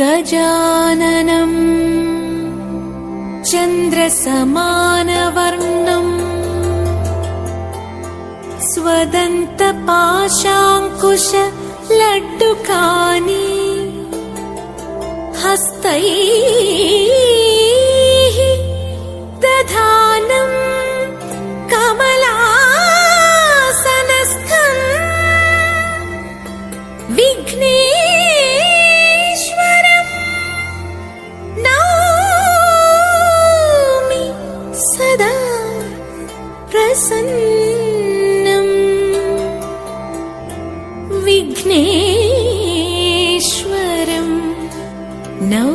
गजाननम् चन्द्रसमानवर्णम् स्वदन्तपाशाङ्कुश लड्डुकानि हस्तै विघ्नेश्वरं नौमि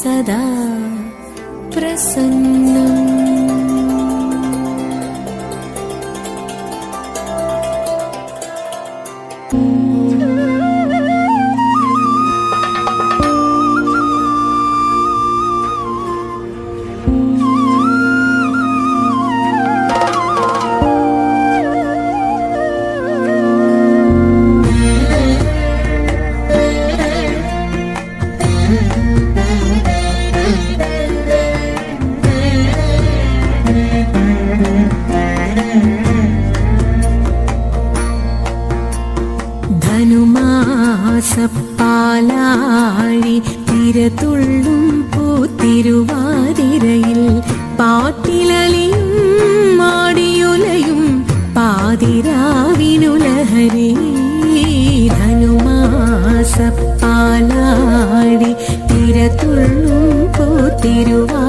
सदा प्रसन्नम्। പാതിരയിൽ പാട്ടിലലിയും മാടിയുലയും പാതിരാവിനുലഹരി ധനുമാസപ്പാലാടി തിരതുള്ളും പോത്തിരുവാ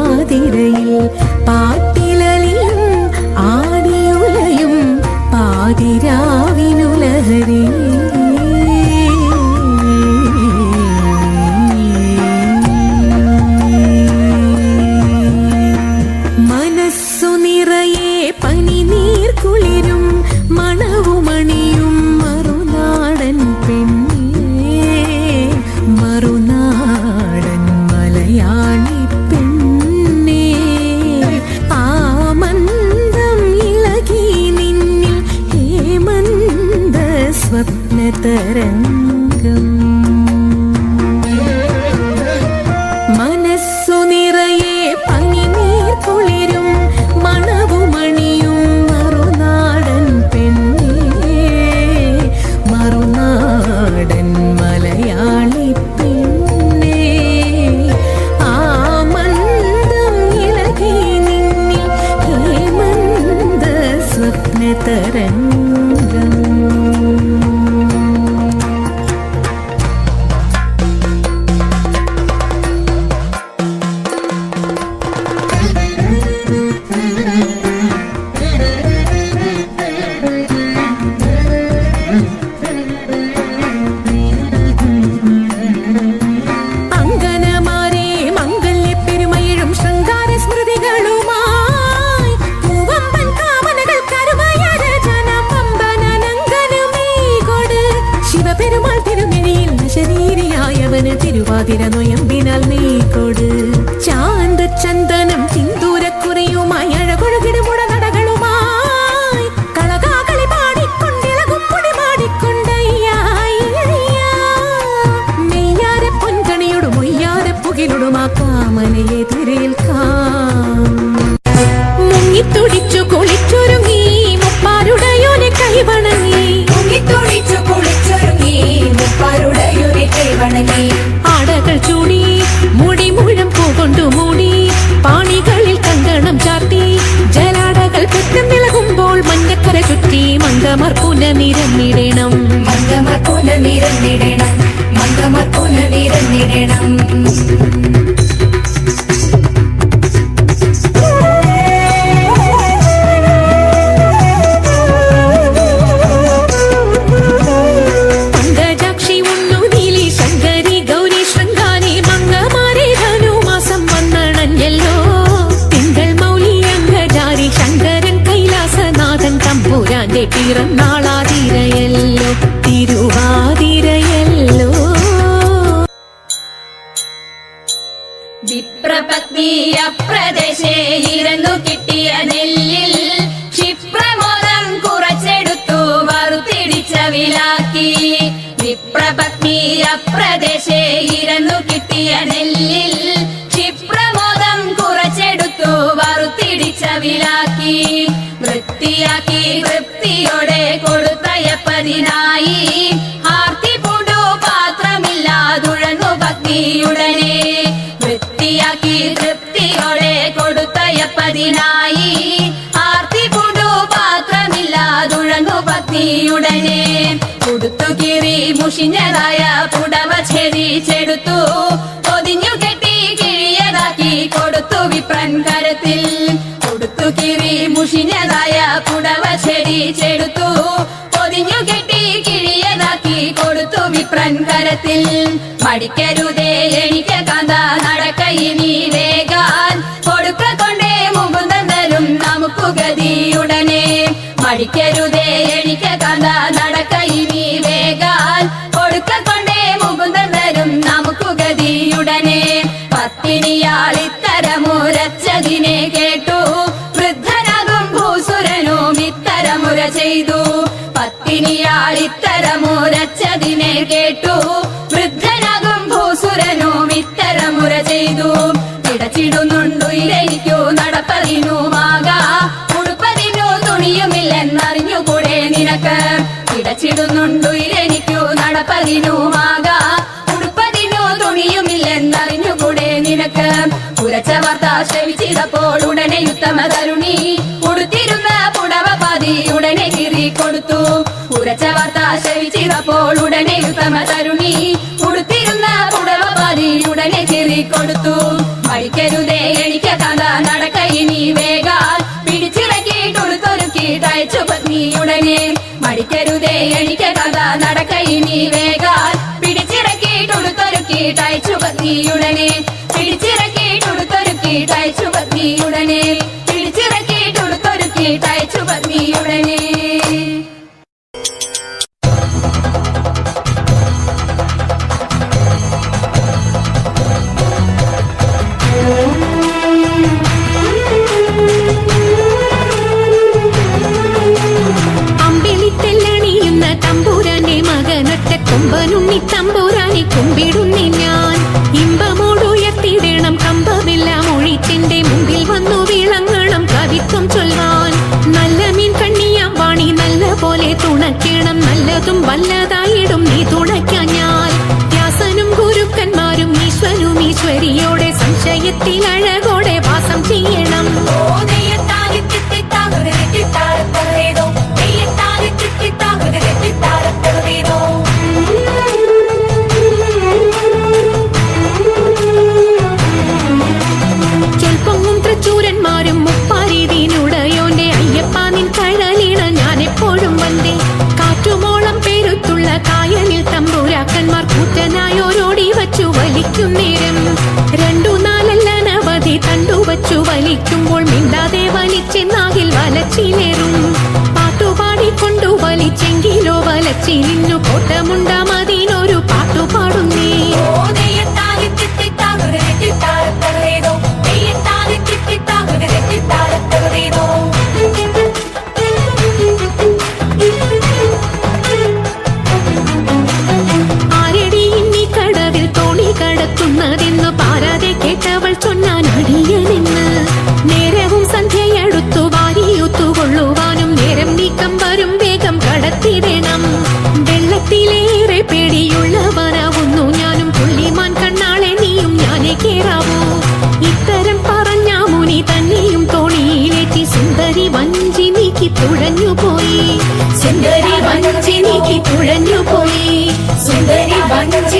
Querendo മംഗമക്കുല നിരന്നിടണം മംഗമക്കുല നിരന്നിടണം മംഗമക്കുല നിരന്നിടണം നിന്റെ പിറന്നാളാതിരയല്ലോ തിരുവാതിരയല്ലോ. വിപ്രപത്നീയ പ്രദേശേ ഇരന്നു കിട്ടിയ നെല്ലിൽ ക്ഷിപ്രമോദം കുറച്ചെടുത്തു വറുത്തിടിച്ച വിലാക്കി. വിപ്രപത്നീയ പ്രദേശേ ഇരന്നു കിട്ടിയ നെല്ലിൽ ക്ഷിപ്രമോദം കുറച്ചെടുത്തു വറുത്തിടിച്ച വിലാക്കി. കൊടുത്തയപ്പതിനായി ആർത്തി പൂണ്ടു പാത്രമില്ലാതുഴങ്ങു ഭക്തിയുടനെ കൊടുത്തു കീറി മുഷിഞ്ഞതായ പുടവ ചെരിച്ചെടുത്തു പൊതിഞ്ഞു കെട്ടി കിഴിയതാക്കി കൊടുത്തു വിപ്രൻ കരത്തിൽ. കൊടുത്തു കീറി മുഷിഞ്ഞതായ പുടവ ചെരിച്ചെടുത്തു പൊതിഞ്ഞു കെട്ടി കിഴിയതാക്കി കൊടുത്തു വിപ്രൻ കരത്തിൽ. മടിക്കരുതേ എനിക്ക് കഥ നടക്ക ഇനി മടിക്കരുതേ എനിക്ക് കഥ നടക്ക ഇനി വേഗാൻ കൊടുക്കൊണ്ടേ മുകുന്ദൻ വരും നമുക്ക് ഗതിയുടനെ. പത്തിനിയാൾ ഇത്തരമുരച്ചതിനെ കേട്ടു. വൃദ്ധനകും ഭൂസുരനും ഇത്തരമുര ചെയ്തു. പത്തിനിയാൾ ഇത്തരമുരച്ചതിനെ കേട്ടു. പിടച്ചിടുന്നുണ്ടു ഇരനിക്കു നടപ്പതിനുമാകാ ഉടുപ്പതിനു തുണിയുമില്ലെന്നറിഞ്ഞുകൂടെ നിനക്ക്. ഉരച്ച വാർത്ത ശ്രവിച്ചിതപ്പോൾ ഉടനെ ഉത്തമ തരുണി. ഉടുത്തിരുന്ന പുടവ പാതി ഉടനെ കീറി കൊടുത്തു. ഉരച്ച വാർത്ത ശ്രവിച്ചിതപ്പോൾ ഉടനെ ഉത്തമ തരുണി. ഉടുത്തിരുന്ന പുടവ പാതി ഉടനെ കീറി കൊടുത്തു. മടിക്കരുതേ എനിക്ക് കഥ നടക്ക ഇനി വേഗാൽ. പിടിച്ചിറക്കിയിട്ടൊടുത്തൊരുക്കിയിട്ടയച്ചു പത്നിയുടനെ മടിക്കരുതേ എനിക്ക് കഥ നടക്ക ഇനി വേഗാൽ. പിടിച്ചിറക്കിയിട്ടൊടുത്തൊരുക്കിയിട്ടയച്ചു പത്നിയുടനെ പിടിച്ചിറക്കിയിട്ടൊടുത്തൊരുക്കിയിട്ടയച്ചു പത്നിയുടനെ പിടിച്ചിറക്കിയിട്ടൊടുത്തൊരുക്കിയിട്ടയച്ചു പത്നിയുടനെ മകനൊറ്റ കൊമ്പനുണ്ണി തമ്പൂരാനെ കുമ്പിടുന്നി ഞാൻ. ഇമ്പമോടുയർത്തിയിടണം കമ്പമെല്ലാം ഒഴിച്ചെന്റെ മുമ്പിൽ വന്നു വിളങ്ങണം കവിത്വം ചൊൽവാൻ. നല്ല മീൻ കണ്ണിയാം വാണി നല്ല പോലെ തുണയ്ക്കണം നല്ലതും വല്ലതായിടും നീ തുണയ്ക്കാൻ ഞാൻ. വ്യാസനും ഗുരുക്കന്മാരും ഈശ്വരും ഈശ്വരിയോടെ സംശയത്തിൽ അഴകോടെ ചിലേറും പാട്ടുപാടിക്കൊണ്ടു വലിച്ചെങ്കിലോ വലച്ചി നിന്നു കോട്ടമുണ്ടാം അതിനൊരു പാട്ടുപാടും നീ ോ 완전